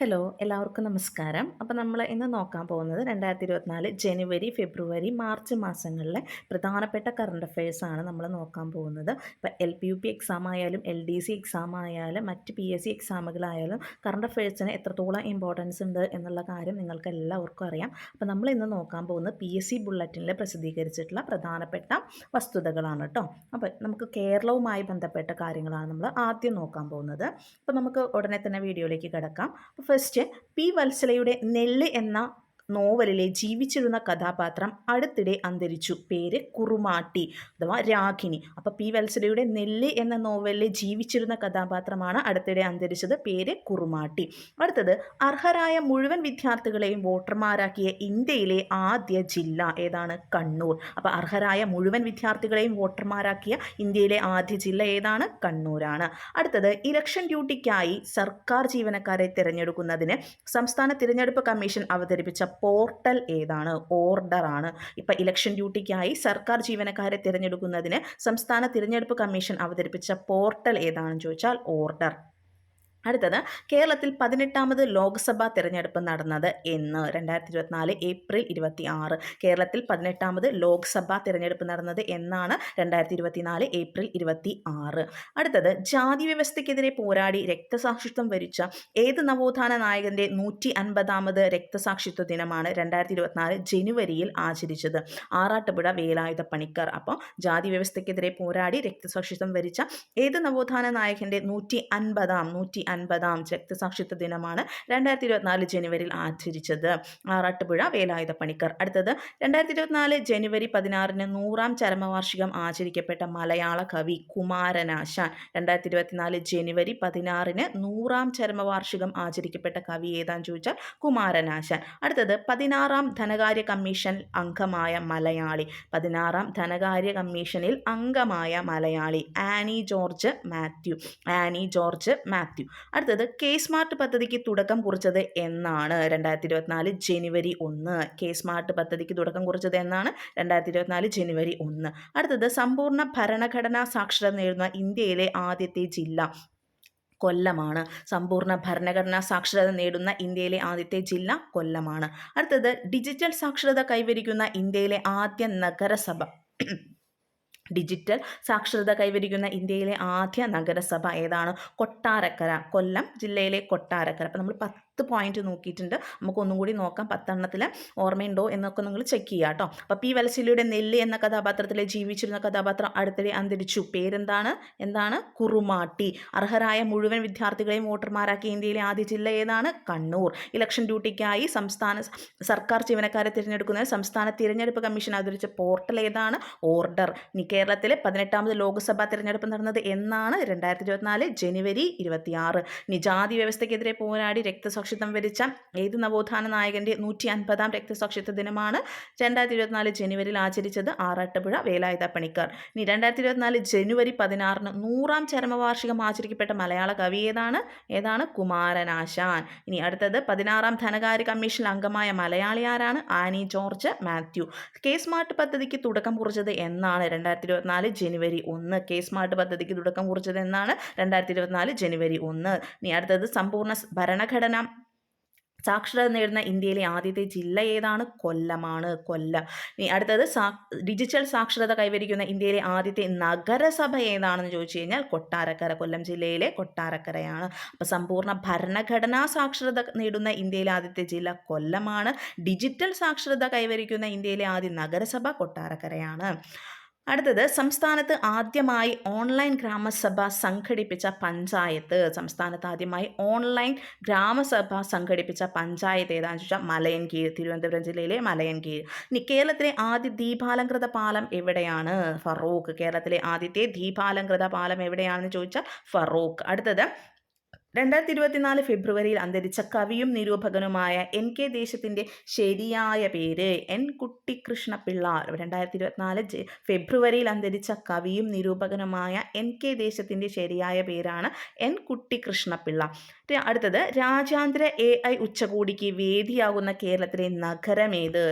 Hello എല്ലാവർക്കും നമസ്കാരം. അപ്പോൾ നമ്മൾ ഇന്ന് നോക്കാൻ പോകുന്നത് രണ്ടായിരത്തി ഇരുപത്തിനാല് ജനുവരി ഫെബ്രുവരി മാർച്ച് മാസങ്ങളിലെ പ്രധാനപ്പെട്ട കറണ്ട് അഫയേഴ്സാണ് നമ്മൾ നോക്കാൻ പോകുന്നത്. ഇപ്പോൾ L P U P exam ആയാലും എൽ ഡി സി എക്സാം ആയാലും മറ്റ് പി എസ് സി എക്സാമുകളായാലും കറണ്ട് അഫയേഴ്സിന് എത്രത്തോളം ഇമ്പോർട്ടൻസ് ഉണ്ട് എന്നുള്ള കാര്യം നിങ്ങൾക്ക് എല്ലാവർക്കും അറിയാം. അപ്പോൾ നമ്മൾ ഇന്ന് നോക്കാൻ പോകുന്നത് പി എസ് സി ബുള്ളറ്റിനിൽ പ്രസിദ്ധീകരിച്ചിട്ടുള്ള പ്രധാനപ്പെട്ട വസ്തുതകളാണ് കേട്ടോ അപ്പോൾ നമുക്ക് കേരളവുമായി ബന്ധപ്പെട്ട കാര്യങ്ങളാണ് നമ്മൾ ആദ്യം നോക്കാൻ പോകുന്നത്. അപ്പോൾ നമുക്ക് ഉടനെ തന്നെ വീഡിയോയിലേക്ക് കിടക്കാം. ഫസ്റ്റ് പി വത്സലയുടെ നെല്ല് എന്ന നോവലിലെ ജീവിച്ചിരുന്ന കഥാപാത്രം അടുത്തിടെ അന്തരിച്ചു. പേര് കുറുമാട്ടി അഥവാ രാഖിനി അപ്പോൾ പി വത്സരയുടെ നെല്ല് എന്ന നോവലിലെ ജീവിച്ചിരുന്ന കഥാപാത്രമാണ് അടുത്തിടെ അന്തരിച്ചത്. പേര് കുറുമാട്ടി. അടുത്തത് അർഹരായ മുഴുവൻ വിദ്യാർത്ഥികളെയും വോട്ടർമാരാക്കിയ ഇന്ത്യയിലെ ആദ്യ ജില്ല ഏതാണ്? കണ്ണൂർ. അപ്പോൾ അർഹരായ മുഴുവൻ വിദ്യാർത്ഥികളെയും വോട്ടർമാരാക്കിയ ഇന്ത്യയിലെ ആദ്യ ജില്ല ഏതാണ്? കണ്ണൂരാണ്. അടുത്തത് ഇലക്ഷൻ ഡ്യൂട്ടിക്കായി സർക്കാർ ജീവനക്കാരെ തിരഞ്ഞെടുക്കുന്നതിന് സംസ്ഥാന തിരഞ്ഞെടുപ്പ് കമ്മീഷൻ അവതരിപ്പിച്ച പോർട്ടൽ ഏതാണ്? ഓർഡറാണ് ഇപ്പം ഇലക്ഷൻ ഡ്യൂട്ടിക്കായി സർക്കാർ ജീവനക്കാരെ തിരഞ്ഞെടുക്കുന്നതിന് സംസ്ഥാന തിരഞ്ഞെടുപ്പ് കമ്മീഷൻ അവതരിപ്പിച്ച പോർട്ടൽ ഏതാണെന്ന് ചോദിച്ചാൽ ഓർഡർ അടുത്തത് കേരളത്തിൽ പതിനെട്ടാമത് ലോക്സഭാ തിരഞ്ഞെടുപ്പ് നടന്നത് എന്ന് രണ്ടായിരത്തി ഇരുപത്തിനാല് ഏപ്രിൽ ഇരുപത്തി ആറ് കേരളത്തിൽ പതിനെട്ടാമത് ലോക്സഭാ തിരഞ്ഞെടുപ്പ് നടന്നത് എന്നാണ് രണ്ടായിരത്തി ഇരുപത്തിനാല് ഏപ്രിൽ ഇരുപത്തി ആറ് അടുത്തത് ജാതി വ്യവസ്ഥയ്ക്കെതിരെ പോരാടി രക്തസാക്ഷിത്വം വരിച്ച ഏത് നവോത്ഥാന നായകന്റെ നൂറ്റി അൻപതാമത് രക്തസാക്ഷിത്വ ദിനമാണ് രണ്ടായിരത്തി ഇരുപത്തിനാല് ജനുവരിയിൽ ആചരിച്ചത്. ആറാട്ടുപുഴ വേലായുധ പണിക്കർ. അപ്പോൾ ജാതി വ്യവസ്ഥയ്ക്കെതിരെ പോരാടി രക്തസാക്ഷിത്വം വരിച്ച ഏത് നവോത്ഥാന നായകന്റെ നൂറ്റി അൻപതാം നൂറ്റി അൻപതാം രക്തസാക്ഷിത്വ ദിനമാണ് രണ്ടായിരത്തി ഇരുപത്തിനാല് ജനുവരിയിൽ ആചരിച്ചത്. ആറാട്ടുപുഴ വേലായുധ പണിക്കർ. അടുത്തത് രണ്ടായിരത്തി ഇരുപത്തിനാല് ജനുവരി പതിനാറിന് നൂറാം ചരമവാർഷികം ആചരിക്കപ്പെട്ട മലയാള കവി കുമാരനാശാൻ രണ്ടായിരത്തി ഇരുപത്തിനാല് ജനുവരി പതിനാറിന് നൂറാം ചരമവാർഷികം ആചരിക്കപ്പെട്ട കവി ഏതാന്ന് ചോദിച്ചാൽ കുമാരനാശാൻ അടുത്തത് പതിനാറാം ധനകാര്യ കമ്മീഷൻ അംഗമായ മലയാളി. പതിനാറാം ധനകാര്യ കമ്മീഷനിൽ അംഗമായ മലയാളി ആനി ജോർജ് മാത്യു. ആനി ജോർജ് മാത്യു. അടുത്തത് കെ സ്മാർട്ട് പദ്ധതിക്ക് തുടക്കം കുറിച്ചത് എന്നാണ്. രണ്ടായിരത്തി ഇരുപത്തിനാല് ജനുവരി ഒന്ന് കെ സ്മാർട്ട് പദ്ധതിക്ക് തുടക്കം കുറിച്ചത് എന്നാണ്. രണ്ടായിരത്തി ഇരുപത്തിനാല് ജനുവരി ഒന്ന്. അടുത്തത് സമ്പൂർണ ഭരണഘടനാ സാക്ഷരത നേടുന്ന ഇന്ത്യയിലെ ആദ്യത്തെ ജില്ല കൊല്ലമാണ്. സമ്പൂർണ ഭരണഘടനാ സാക്ഷരത നേടുന്ന ഇന്ത്യയിലെ ആദ്യത്തെ ജില്ല കൊല്ലമാണ്. അടുത്തത് ഡിജിറ്റൽ സാക്ഷരത കൈവരിക്കുന്ന ഇന്ത്യയിലെ ആദ്യ നഗരസഭ ഡിജിറ്റൽ സാക്ഷരത കൈവരിക്കുന്ന ഇന്ത്യയിലെ ആദ്യ നഗരസഭ ഏതാണ്? കൊട്ടാരക്കര കൊല്ലം ജില്ലയിലെ കൊട്ടാരക്കര. അപ്പോൾ നമ്മൾ പത്ത് പോയിന്റ് നോക്കിയിട്ടുണ്ട്. നമുക്ക് ഒന്നും കൂടി നോക്കാം. പത്തെണ്ണത്തിൽ ഓർമ്മയുണ്ടോ എന്നൊക്കെ നിങ്ങൾ ചെക്ക് ചെയ്യുക കേട്ടോ അപ്പോൾ പി വലശിലിയുടെ നെല്ല് എന്ന കഥാപാത്രത്തിലെ ജീവിച്ചിരുന്ന കഥാപാത്രം അടുത്തിടെ അന്തരിച്ചു. പേരെന്താണ്? എന്താണ്? കുറുമാട്ടി. അർഹരായ മുഴുവൻ വിദ്യാർത്ഥികളെയും വോട്ടർമാരാക്കി ഇന്ത്യയിലെ ആദ്യ ജില്ല ഏതാണ്? കണ്ണൂർ. ഇലക്ഷൻ ഡ്യൂട്ടിക്കായി സംസ്ഥാന സർക്കാർ ജീവനക്കാരെ തിരഞ്ഞെടുക്കുന്ന സംസ്ഥാന തിരഞ്ഞെടുപ്പ് കമ്മീഷൻ അവതരിച്ച പോർട്ടൽ ഏതാണ്? ഓർഡർ ഇനി കേരളത്തിലെ പതിനെട്ടാമത് ലോക്സഭാ തിരഞ്ഞെടുപ്പ് നടന്നത് എന്നാണ് രണ്ടായിരത്തി ഇരുപത്തിനാല് ജനുവരി ഇരുപത്തിയാറ്. ഇനി ജാതി വ്യവസ്ഥയ്ക്കെതിരെ പോരാടി രക്തസാക്ഷിത്വം വരിച്ച ഏത് നവോത്ഥാന നായകന്റെ നൂറ്റി അൻപതാം രക്തസാക്ഷിത്വ ദിനമാണ് രണ്ടായിരത്തി ഇരുപത്തിനാല് ജനുവരിയിൽ ആചരിച്ചത് ആറാട്ടുപുഴ വേലായുധ പണിക്കർ ഇനി രണ്ടായിരത്തി ഇരുപത്തിനാല് ജനുവരി പതിനാറിന് നൂറാം ചരമവാർഷികം ആചരിക്കപ്പെട്ട മലയാള കവി ഏതാണ്? ഏതാണ്? കുമാരനാശാൻ. ഇനി അടുത്തത് പതിനാറാം ധനകാര്യ കമ്മീഷൻ അംഗമായ മലയാളി ആരാണ്? ആനി ജോർജ് മാത്യു. കെ സ്മാർട്ട് പദ്ധതിക്ക് തുടക്കം കുറിച്ചത് എന്നാണ് രണ്ടായിരത്തി ഇരുപത്തിനാല് ജനുവരി ഒന്ന്. കെ സ്മാർട്ട് പദ്ധതിക്ക് തുടക്കം കുറിച്ചത് എന്നാണ് രണ്ടായിരത്തി ഇരുപത്തിനാല് ജനുവരി ഒന്ന്. ഇനി അടുത്തത് സമ്പൂർണ ഭരണഘടന സാക്ഷരത നേടുന്ന ഇന്ത്യയിലെ ആദ്യത്തെ ജില്ല ഏതാണ്? കൊല്ലമാണ്. കൊല്ലം. ഇനി അടുത്തത് ഡിജിറ്റൽ സാക്ഷരത കൈവരിക്കുന്ന ഇന്ത്യയിലെ ആദ്യത്തെ നഗരസഭ ഏതാണെന്ന് ചോദിച്ചു കഴിഞ്ഞാൽ കൊട്ടാരക്കര കൊല്ലം ജില്ലയിലെ കൊട്ടാരക്കരയാണ്. അപ്പോൾ സമ്പൂർണ ഭരണഘടനാ സാക്ഷരത നേടുന്ന ഇന്ത്യയിലെ ആദ്യത്തെ ജില്ല കൊല്ലമാണ്. ഡിജിറ്റൽ സാക്ഷരത കൈവരിക്കുന്ന ഇന്ത്യയിലെ ആദ്യ നഗരസഭ കൊട്ടാരക്കരയാണ്. അടുത്തത് സംസ്ഥാനത്ത് ആദ്യമായി ഓൺലൈൻ ഗ്രാമസഭ സംഘടിപ്പിച്ച പഞ്ചായത്ത്. സംസ്ഥാനത്ത് ആദ്യമായി ഓൺലൈൻ ഗ്രാമസഭ സംഘടിപ്പിച്ച പഞ്ചായത്ത് ഏതാണെന്ന് ചോദിച്ചാൽ മലയൻകീഴ് തിരുവനന്തപുരം ജില്ലയിലെ മലയൻകീഴ്. ഇനി കേരളത്തിലെ ആദ്യ ദീപാലംകൃത പാലം എവിടെയാണ്? ഫറൂഖ്. കേരളത്തിലെ ആദ്യത്തെ ദീപാലംകൃത പാലം എവിടെയാണെന്ന് ചോദിച്ചാൽ ഫറൂഖ്. അടുത്തത് രണ്ടായിരത്തി ഇരുപത്തിനാല് ഫെബ്രുവരിയിൽ അന്തരിച്ച കവിയും നിരൂപകനുമായ എൻ കെ ദേശത്തിന്റെ ശരിയായ പേര് എൻ കുട്ടിക്കൃഷ്ണപിള്ള രണ്ടായിരത്തി ഇരുപത്തിനാല് ഫെബ്രുവരിയിൽ അന്തരിച്ച കവിയും നിരൂപകനുമായ എൻ കെ ദേശത്തിന്റെ ശരിയായ പേരാണ് എൻ കുട്ടിക്കൃഷ്ണപിള്ള അടുത്തത് രാജ്യാന്തര എ ഐ ഉച്ചകോടിക്ക് വേദിയാകുന്ന കേരളത്തിലെ നഗരമേത്?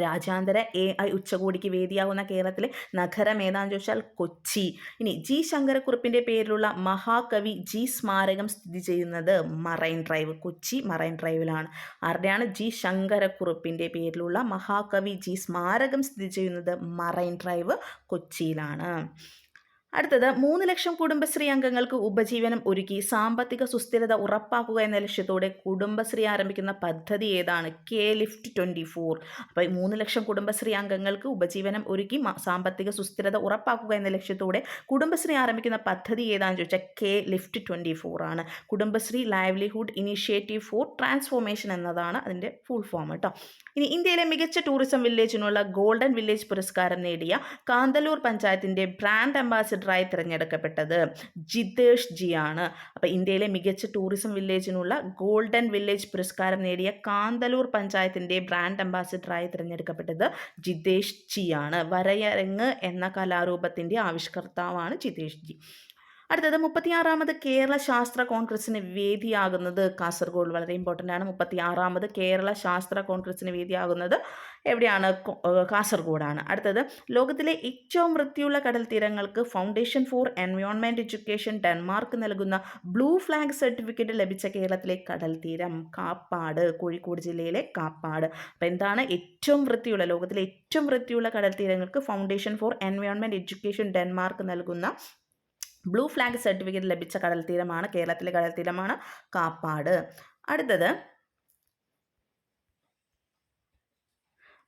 രാജ്യാന്തര എ ഐ ഉച്ചകോടിക്ക് വേദിയാകുന്ന കേരളത്തിലെ നഗരം ഏതാന്ന് ചോദിച്ചാൽ കൊച്ചി. ഇനി ജി ശങ്കരക്കുറുപ്പിന്റെ പേരിലുള്ള മഹാകവി ജി സ്മാരകം സ്ഥിതി ചെയ്യുന്നത് മറൈൻ ഡ്രൈവ് കൊച്ചി മറൈൻ ഡ്രൈവിലാണ്. ആരുടെയാണ്? ജി ശങ്കരക്കുറുപ്പിന്റെ പേരിലുള്ള മഹാകവി ജി സ്മാരകം സ്ഥിതി ചെയ്യുന്നത് മറൈൻ ഡ്രൈവ് കൊച്ചിയിലാണ്. അടുത്തത് മൂന്ന് ലക്ഷം കുടുംബശ്രീ അംഗങ്ങൾക്ക് ഉപജീവനം ഒരുക്കി സാമ്പത്തിക സുസ്ഥിരത ഉറപ്പാക്കുക എന്ന ലക്ഷ്യത്തോടെ കുടുംബശ്രീ ആരംഭിക്കുന്ന പദ്ധതി ഏതാണ്? കെ ലിഫ്റ്റ് ട്വന്റി ഫോർ അപ്പോൾ മൂന്ന് ലക്ഷം കുടുംബശ്രീ അംഗങ്ങൾക്ക് ഉപജീവനം ഒരുക്കി സാമ്പത്തിക സുസ്ഥിരത ഉറപ്പാക്കുക എന്ന ലക്ഷ്യത്തോടെ കുടുംബശ്രീ ആരംഭിക്കുന്ന പദ്ധതി ഏതാണെന്ന് ചോദിച്ചാൽ കെ ലിഫ്റ്റ് ട്വന്റി ഫോർ ആണ്. Kudumbashree livelihood initiative for transformation എന്നതാണ് അതിന്റെ ഫുൾ ഫോം കേട്ടോ. ഇനി ഇന്ത്യയിലെ മികച്ച ടൂറിസം വില്ലേജിനുള്ള ഗോൾഡൻ വില്ലേജ് പുരസ്കാരം നേടിയ കാന്തല്ലൂർ പഞ്ചായത്തിന്റെ ബ്രാൻഡ് അംബാസിഡറായി തിരഞ്ഞെടുക്കപ്പെട്ടത് ജിതേഷ് ജിയാണ്. അപ്പോൾ ഇന്ത്യയിലെ മികച്ച ടൂറിസം വില്ലേജിനുള്ള ഗോൾഡൻ വില്ലേജ് പുരസ്കാരം നേടിയ കാന്തലൂർ പഞ്ചായത്തിന്റെ ബ്രാൻഡ് അംബാസിഡറായി തിരഞ്ഞെടുക്കപ്പെട്ടത് ജിതേഷ് ജിയാണ്. വരയരങ്ങ് എന്ന കലാരൂപത്തിന്റെ ആവിഷ്കർത്താവാണ് ജിതേഷ് ജി. അടുത്തത് മുപ്പത്തിയാറാമത് കേരള ശാസ്ത്ര കോൺഗ്രസിന് വേദിയാകുന്നത് കാസർഗോഡ്. വളരെ ഇമ്പോർട്ടന്റ് ആണ്. മുപ്പത്തിയാറാമത് കേരള ശാസ്ത്ര കോൺഗ്രസിന് വേദിയാകുന്നത് എവിടെയാണ്? കാസർഗോഡാണ്. അടുത്തത് ലോകത്തിലെ ഏറ്റവും വൃത്തിയുള്ള കടൽ തീരങ്ങൾക്ക് foundation for environment education Denmark നൽകുന്ന ബ്ലൂ ഫ്ലാഗ് സർട്ടിഫിക്കറ്റ് ലഭിച്ച കേരളത്തിലെ കടൽ തീരം കാപ്പാട് കോഴിക്കോട് ജില്ലയിലെ കാപ്പാട്. അപ്പോൾ എന്താണ് ഏറ്റവും വൃത്തിയുള്ള ലോകത്തിലെ ഏറ്റവും വൃത്തിയുള്ള കടൽ തീരങ്ങൾക്ക് foundation for environment education Denmark നൽകുന്ന ബ്ലൂ ഫ്ലാഗ് സർട്ടിഫിക്കറ്റ് ലഭിച്ച കടൽ തീരമാണ്. കേരളത്തിലെ കടൽ തീരമാണ് കാപ്പാട്. അടുത്തത്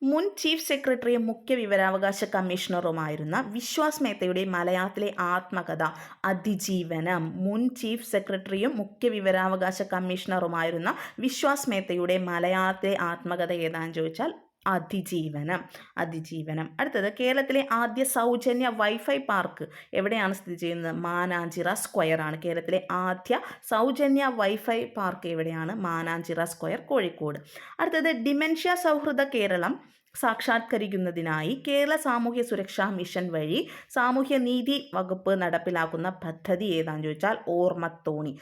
മുൻ ചീഫ് സെക്രട്ടറിയും മുഖ്യ വിവരാവകാശ കമ്മീഷണറുമായിരുന്ന വിശ്വാസ് മേത്തയുടെ മലയാളത്തിലെ ആത്മകഥ അതിജീവനം. മുൻ ചീഫ് സെക്രട്ടറിയും മുഖ്യ വിവരാവകാശ കമ്മീഷണറുമായിരുന്ന വിശ്വാസ് മേത്തയുടെ മലയാളത്തിലെ ആത്മകഥ ഏതാണെന്ന് ചോദിച്ചാൽ അതിജീവനം അതിജീവനം. അടുത്തത് കേരളത്തിലെ ആദ്യ സൗജന്യ വൈഫൈ പാർക്ക് എവിടെയാണ് സ്ഥിതി ചെയ്യുന്നത്? മാനാഞ്ചിറ സ്ക്വയർ ആണ്. കേരളത്തിലെ ആദ്യ സൗജന്യ വൈഫൈ പാർക്ക് എവിടെയാണ്? മാനാഞ്ചിറ സ്ക്വയർ കോഴിക്കോട്. അടുത്തത് ഡിമെൻഷ്യ സൗഹൃദ കേരളം സാക്ഷാത്കരിക്കുന്നതിനായി കേരള സാമൂഹ്യ സുരക്ഷാ മിഷൻ വഴി സാമൂഹ്യ നീതി വകുപ്പ് നടപ്പിലാക്കുന്ന പദ്ധതി ഏതാണെന്ന് ചോദിച്ചാൽ ഓർമ്മത്തോണി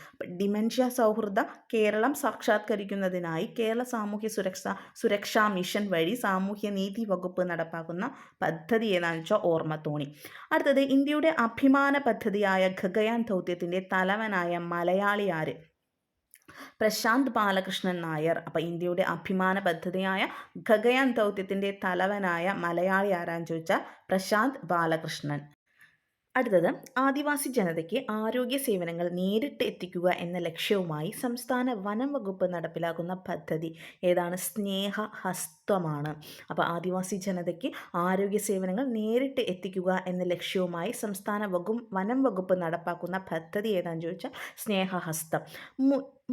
ഡിമെൻഷ്യ സൗഹൃദ കേരളം സാക്ഷാത്കരിക്കുന്നതിനായി കേരള സാമൂഹ്യ സുരക്ഷാ സുരക്ഷാ മിഷൻ വഴി സാമൂഹ്യ നീതി വകുപ്പ് നടപ്പാക്കുന്ന പദ്ധതി ഏതാണെന്ന് വെച്ചാൽ ഓർമ്മത്തോണി അടുത്തത് ഇന്ത്യയുടെ അഭിമാന പദ്ധതിയായ ഖഗയാൻ ദൗത്യത്തിന്റെ തലവനായ മലയാളി ആര്? പ്രശാന്ത് ബാലകൃഷ്ണൻ നായർ. അപ്പോൾ ഇന്ത്യയുടെ അഭിമാന പദ്ധതിയായ ഗഗയാൻ ദൗത്യത്തിന്റെ തലവനായ മലയാളി ആരാന്ന് ചോദിച്ചാൽ പ്രശാന്ത് ബാലകൃഷ്ണൻ. അടുത്തത് ആദിവാസി ജനതയ്ക്ക് ആരോഗ്യ സേവനങ്ങൾ നേരിട്ട് എത്തിക്കുക എന്ന ലക്ഷ്യവുമായി സംസ്ഥാന വനം വകുപ്പ് നടപ്പിലാക്കുന്ന പദ്ധതി. ഏതാണ്? സ്നേഹഹസ്തമാണ് അപ്പോൾ ആദിവാസി ജനതയ്ക്ക് ആരോഗ്യ സേവനങ്ങൾ നേരിട്ട് എത്തിക്കുക എന്ന ലക്ഷ്യവുമായി സംസ്ഥാന വകുപ്പ് വനം വകുപ്പ് നടപ്പാക്കുന്ന പദ്ധതി ഏതാണെന്ന് ചോദിച്ചാൽ സ്നേഹഹസ്തം.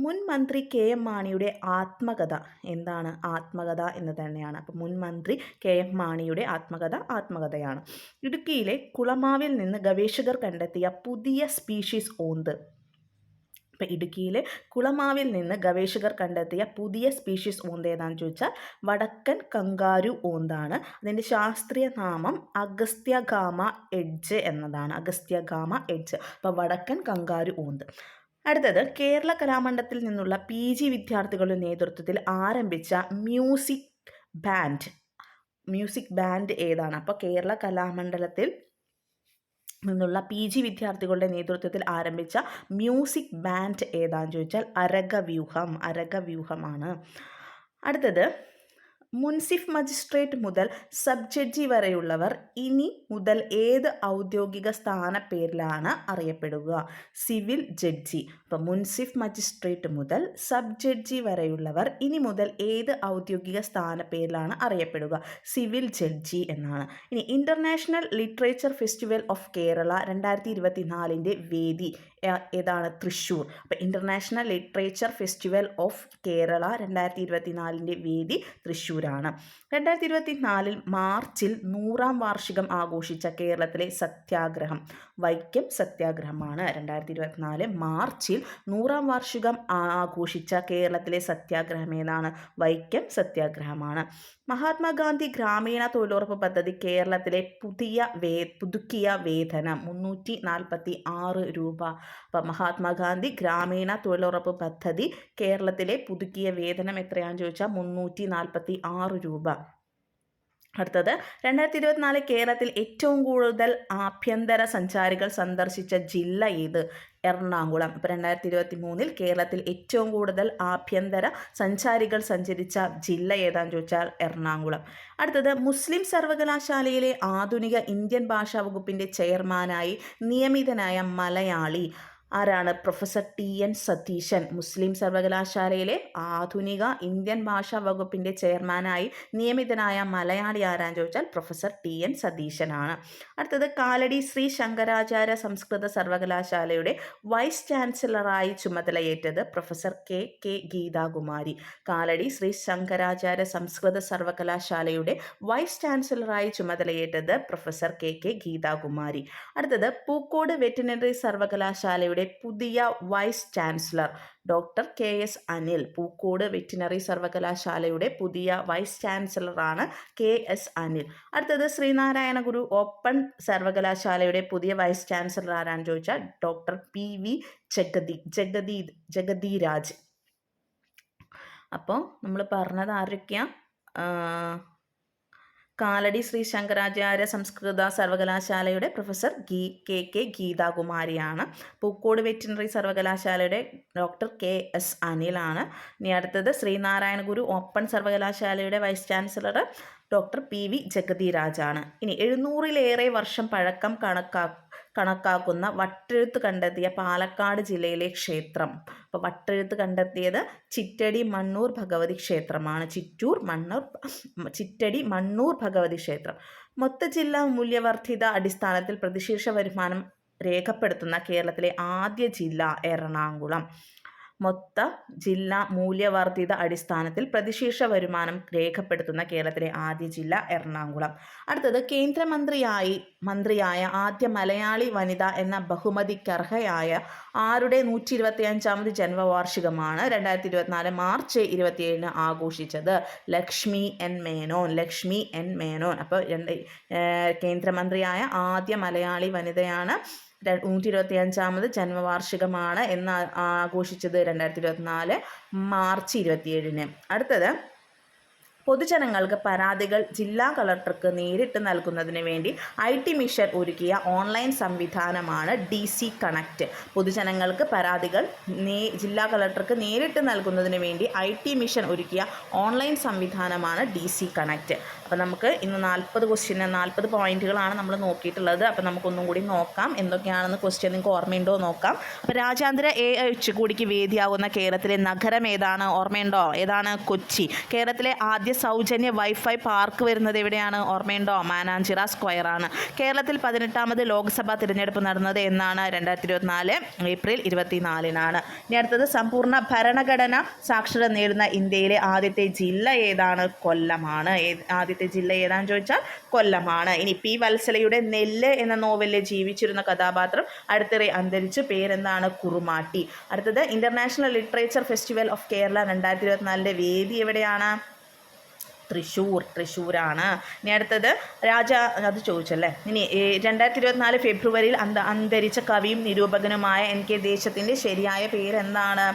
മുൻ മന്ത്രി കെ എം മാണിയുടെ ആത്മകഥ എന്താണ്? ആത്മകഥ എന്ന് തന്നെയാണ്. അപ്പോൾ മുൻ മന്ത്രി കെ എം മാണിയുടെ ആത്മകഥ ആത്മകഥയാണ്. ഇടുക്കിയിലെ കുളമാവിൽ നിന്ന് ഗവേഷകർ കണ്ടെത്തിയ പുതിയ സ്പീഷീസ് ഓന്ത്. ഇപ്പം ഇടുക്കിയിൽ കുളമാവിൽ നിന്ന് ഗവേഷകർ കണ്ടെത്തിയ പുതിയ സ്പീഷീസ് ഓന്ത് ഏതാണെന്ന് ചോദിച്ചാൽ വടക്കൻ കങ്കാരു ഓന്താണ്. അതിന്റെ ശാസ്ത്രീയ നാമം അഗസ്ത്യഗാമ എഡ്ജ് എന്നതാണ്. അഗസ്ത്യഗാമ എഡ്ജ്. അപ്പോൾ വടക്കൻ കങ്കാരു ഓന്ത്. അടുത്തത് കേരള കലാമണ്ഡലത്തിൽ നിന്നുള്ള പി ജി വിദ്യാർത്ഥികളുടെ നേതൃത്വത്തിൽ ആരംഭിച്ച മ്യൂസിക് ബാൻഡ്. മ്യൂസിക് ബാൻഡ് ഏതാണ്? അപ്പോൾ കേരള കലാമണ്ഡലത്തിൽ നിന്നുള്ള പി ജി വിദ്യാർത്ഥികളുടെ നേതൃത്വത്തിൽ ആരംഭിച്ച മ്യൂസിക് ബാൻഡ് ഏതാണെന്ന് ചോദിച്ചാൽ അരകവ്യൂഹം അരകവ്യൂഹമാണ്. അടുത്തത് മുൻസിഫ് മജിസ്ട്രേറ്റ് മുതൽ സബ് ജഡ്ജി വരെയുള്ളവർ ഇനി മുതൽ ഏത് ഔദ്യോഗിക സ്ഥാനപ്പേരിലാണ് അറിയപ്പെടുക? Civil judge. അപ്പോൾ മുൻസിഫ് മജിസ്ട്രേറ്റ് മുതൽ സബ് ജഡ്ജി വരെയുള്ളവർ ഇനി മുതൽ ഏത് ഔദ്യോഗിക സ്ഥാനപ്പേരിലാണ് അറിയപ്പെടുക? സിവിൽ ജഡ്ജി എന്നാണ്. ഇനി international literature festival of Kerala രണ്ടായിരത്തി ഇരുപത്തിനാലിന്റെ വേദി ഏതാണ്? തൃശ്ശൂർ. അപ്പോൾ international literature festival of Kerala രണ്ടായിരത്തി ഇരുപത്തി വേദി വേദി തൃശ്ശൂരാണ് രണ്ടായിരത്തി ഇരുപത്തി നാലിൽ മാർച്ചിൽ നൂറാം വാർഷികം ആഘോഷിച്ച കേരളത്തിലെ സത്യാഗ്രഹം വൈക്കം സത്യാഗ്രഹമാണ്. രണ്ടായിരത്തി ഇരുപത്തിനാല് മാർച്ചിൽ നൂറാം വാർഷികം ആഘോഷിച്ച കേരളത്തിലെ സത്യാഗ്രഹം ഏതാണ്? വൈക്കം സത്യാഗ്രഹമാണ്. മഹാത്മാഗാന്ധി ഗ്രാമീണ തൊഴിലുറപ്പ് പദ്ധതി കേരളത്തിലെ പുതിയ വേ പുതുക്കിയ വേതനം മുന്നൂറ്റി നാൽപ്പത്തി ആറ് രൂപ. അപ്പം മഹാത്മാഗാന്ധി ഗ്രാമീണ തൊഴിലുറപ്പ് പദ്ധതി കേരളത്തിലെ പുതുക്കിയ വേതനം എത്രയാണെന്ന് ചോദിച്ചാൽ മുന്നൂറ്റി നാൽപ്പത്തി ആറ് രൂപ. അടുത്തത് രണ്ടായിരത്തി ഇരുപത്തിനാല് കേരളത്തിൽ ഏറ്റവും കൂടുതൽ ആഭ്യന്തര സഞ്ചാരികൾ സന്ദർശിച്ച ജില്ല ഏത്? എറണാകുളം. അപ്പോൾ രണ്ടായിരത്തി ഇരുപത്തി മൂന്നിൽ കേരളത്തിൽ ഏറ്റവും കൂടുതൽ ആഭ്യന്തര സഞ്ചാരികൾ സഞ്ചരിച്ച ജില്ല ഏതാണെന്ന് ചോദിച്ചാൽ എറണാകുളം. അടുത്തത് മുസ്ലിം സർവകലാശാലയിലെ ആധുനിക ഇന്ത്യൻ ഭാഷാ വകുപ്പിന്റെ ചെയർമാനായി നിയമിതനായ മലയാളി ആരാണ് പ്രൊഫസർ ടി എൻ സതീശൻ. മുസ്ലിം സർവകലാശാലയിലെ ആധുനിക ഇന്ത്യൻ ഭാഷാ വകുപ്പിന്റെ ചെയർമാനായി നിയമിതനായ മലയാളി ആരാന്ന് ചോദിച്ചാൽ പ്രൊഫസർ ടി എൻ സതീശനാണ്. അടുത്തത് കാലടി ശ്രീ ശങ്കരാചാര്യ സംസ്കൃത സർവകലാശാലയുടെ വൈസ് ചാൻസലറായി ചുമതലയേറ്റത് professor K K Geethakumari. Kalady Sree Sankaracharya സംസ്കൃത സർവകലാശാലയുടെ വൈസ് ചാൻസലറായി ചുമതലയേറ്റത് പ്രൊഫസർ കെ കെ ഗീതാകുമാരി. അടുത്തത് പൂക്കോട് വെറ്റിനറി സർവകലാശാലയുടെ പുതിയ vice chancellor doctor K S Anil Pookode veterinary സർവകലാശാലയുടെ പുതിയ വൈസ് ചാൻസലറാണ് കെ എസ് അനിൽ. അടുത്തത് ശ്രീനാരായണ ഗുരു ഓപ്പൺ സർവകലാശാലയുടെ പുതിയ വൈസ് ചാൻസലർ ആരാന്ന് ചോദിച്ചാൽ doctor P V Jagathi Jagathi Jagathiraj. അപ്പോൾ നമ്മൾ പറഞ്ഞത് ആരൊക്കെയാണ് കാലടി ശ്രീ ശങ്കരാചാര്യ സംസ്കൃത സർവകലാശാലയുടെ പ്രൊഫസർ ഗീ കെ കെ ഗീതാകുമാരിയാണ്. പൂക്കോട് വെറ്റിനറി സർവകലാശാലയുടെ ഡോക്ടർ കെ എസ് അനിലാണ്. ഇനി അടുത്തത് ശ്രീനാരായണ ഗുരു ഓപ്പൺ സർവകലാശാലയുടെ vice chancellor doctor P V ജഗതിരാജാണ്. ഇനി എഴുന്നൂറിലേറെ വർഷം പഴക്കം കണക്കാ കണക്കാക്കുന്ന വട്ടെഴുത്ത് കണ്ടെത്തിയ പാലക്കാട് ജില്ലയിലെ ക്ഷേത്രം. അപ്പോൾ വട്ടെഴുത്ത് കണ്ടെത്തിയത് ചിറ്റടി മണ്ണൂർ ഭഗവതി ക്ഷേത്രമാണ്. ചിറ്റൂർ മണ്ണൂർ ചിറ്റടി മണ്ണൂർ ഭഗവതി ക്ഷേത്രം. മൊത്ത ജില്ലാ മൂല്യവർദ്ധിത അടിസ്ഥാനത്തിൽ പ്രതിശീർഷ വരുമാനം രേഖപ്പെടുത്തുന്ന കേരളത്തിലെ ആദ്യ ജില്ല എറണാകുളം. മൊത്ത ജില്ലാ മൂല്യവർദ്ധിത അടിസ്ഥാനത്തിൽ പ്രതിശീർഷ വരുമാനം രേഖപ്പെടുത്തുന്ന കേരളത്തിലെ ആദ്യ ജില്ല എറണാകുളം. അടുത്തത് കേന്ദ്രമന്ത്രിയായി മന്ത്രിയായ ആദ്യ മലയാളി വനിത എന്ന ബഹുമതിക്കർഹയായ ആരുടെ നൂറ്റി ഇരുപത്തി അഞ്ചാമത് ജന്മവാർഷികമാണ് രണ്ടായിരത്തി ഇരുപത്തിനാല് മാർച്ച് ഇരുപത്തിയേഴിന് ആഘോഷിച്ചത്? Lakshmi N Menon Lakshmi N Menon. അപ്പോൾ രണ്ട് കേന്ദ്രമന്ത്രിയായ ആദ്യ മലയാളി വനിതയാണ് നൂറ്റി ഇരുപത്തി അഞ്ചാമത് ജന്മവാർഷികമാണ് എന്ന് ആഘോഷിച്ചത് രണ്ടായിരത്തി ഇരുപത്തിനാല് മാർച്ച് ഇരുപത്തിയേഴിന്. അടുത്തത് പൊതുജനങ്ങൾക്ക് പരാതികൾ ജില്ലാ കളക്ടർക്ക് നേരിട്ട് നൽകുന്നതിന് വേണ്ടി ഐ ടി മിഷൻ ഒരുക്കിയ ഓൺലൈൻ സംവിധാനമാണ് ഡി സി കണക്റ്റ് പൊതുജനങ്ങൾക്ക് പരാതികൾ ജില്ലാ കളക്ടർക്ക് നേരിട്ട് നൽകുന്നതിന് വേണ്ടി ഐ ടി മിഷൻ ഒരുക്കിയ ഓൺലൈൻ സംവിധാനമാണ് ഡി സി കണക്റ്റ് അപ്പോൾ നമുക്ക് ഇന്ന് നാൽപ്പത് ക്വസ്റ്റ്യൻ നാൽപ്പത് പോയിന്റുകളാണ് നമ്മൾ നോക്കിയിട്ടുള്ളത്. അപ്പോൾ നമുക്കൊന്നും കൂടി നോക്കാം. എന്തൊക്കെയാണെന്ന് ക്വസ്റ്റ്യൻ നിങ്ങൾക്ക് ഓർമ്മയുണ്ടോ നോക്കാം. അപ്പോൾ രാജ്യാന്തര എ ഉച്ചകോടിക്ക് വേദിയാകുന്ന കേരളത്തിലെ നഗരം ഏതാണ്? ഓർമ്മയുണ്ടോ? ഏതാണ് കൊച്ചി? കേരളത്തിലെ ആദ്യ സൗജന്യ വൈഫൈ പാർക്ക് വരുന്നത് എവിടെയാണ്? ഓർമ്മയുണ്ടോ? മാനാഞ്ചിറ സ്ക്വയറാണ് കേരളത്തിൽ പതിനെട്ടാമത് ലോക്സഭാ തിരഞ്ഞെടുപ്പ് നടന്നത് എന്നാണ് രണ്ടായിരത്തി ഇരുപത്തിനാല് ഏപ്രിൽ ഇരുപത്തിനാലിനാണ്. ഇനി അടുത്തത് സമ്പൂർണ ഭരണഘടന സാക്ഷരത നേടുന്ന ഇന്ത്യയിലെ ആദ്യത്തെ ജില്ല ഏതാണ്? കൊല്ലമാണ്. ആദ്യത്തെ ജില്ല ഏതാണെന്ന് ചോദിച്ചാൽ കൊല്ലമാണ്. ഇനി പി വത്സലയുടെ നെല്ല് എന്ന നോവലിൽ ജീവിച്ചിരുന്ന കഥാപാത്രം അടുത്തിടെ അന്തരിച്ച്. പേരെന്താണ്? കുറുമാട്ടി. അടുത്തത് international literature festival of Kerala രണ്ടായിരത്തി ഇരുപത്തിനാലിന്റെ വേദി എവിടെയാണ്? തൃശ്ശൂർ തൃശ്ശൂരാണ് ഇനി അടുത്തത് രാജ അത് ചോദിച്ചല്ലേ? ഇനി രണ്ടായിരത്തി ഇരുപത്തിനാല് ഫെബ്രുവരിയിൽ അന്ത അന്തരിച്ച കവിയും നിരൂപകനുമായ എൻ കെ ദേശത്തിന്റെ ശരിയായ പേരെന്താണ്?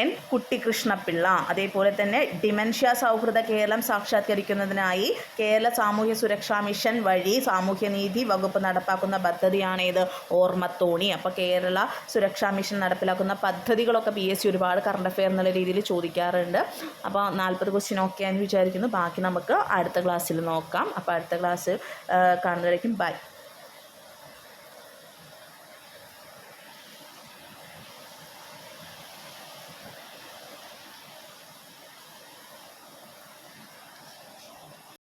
എൻ കുട്ടിക്കൃഷ്ണപിള്ള അതേപോലെ തന്നെ ഡിമെൻഷ്യ സൗഹൃദ കേരളം സാക്ഷാത്കരിക്കുന്നതിനായി കേരള സാമൂഹ്യ സുരക്ഷാ മിഷൻ വഴി സാമൂഹ്യനീതി വകുപ്പ് നടപ്പാക്കുന്ന പദ്ധതിയാണേത്. ഓർമ്മത്തോണി. അപ്പോൾ കേരള സുരക്ഷാ മിഷൻ നടപ്പിലാക്കുന്ന പദ്ധതികളൊക്കെ പി എസ് സി ഒരുപാട് കറണ്ട് അഫെയർ എന്നുള്ള രീതിയിൽ ചോദിക്കാറുണ്ട്. അപ്പോൾ നാൽപ്പത് ക്വസ്റ്റ്യൻ ഓക്കെ എന്ന് വിചാരിക്കുന്നു. ബാക്കി നമുക്ക് അടുത്ത ക്ലാസ്സിൽ നോക്കാം. അപ്പോൾ അടുത്ത ക്ലാസ് കാണുന്നതായിരിക്കും ബൈ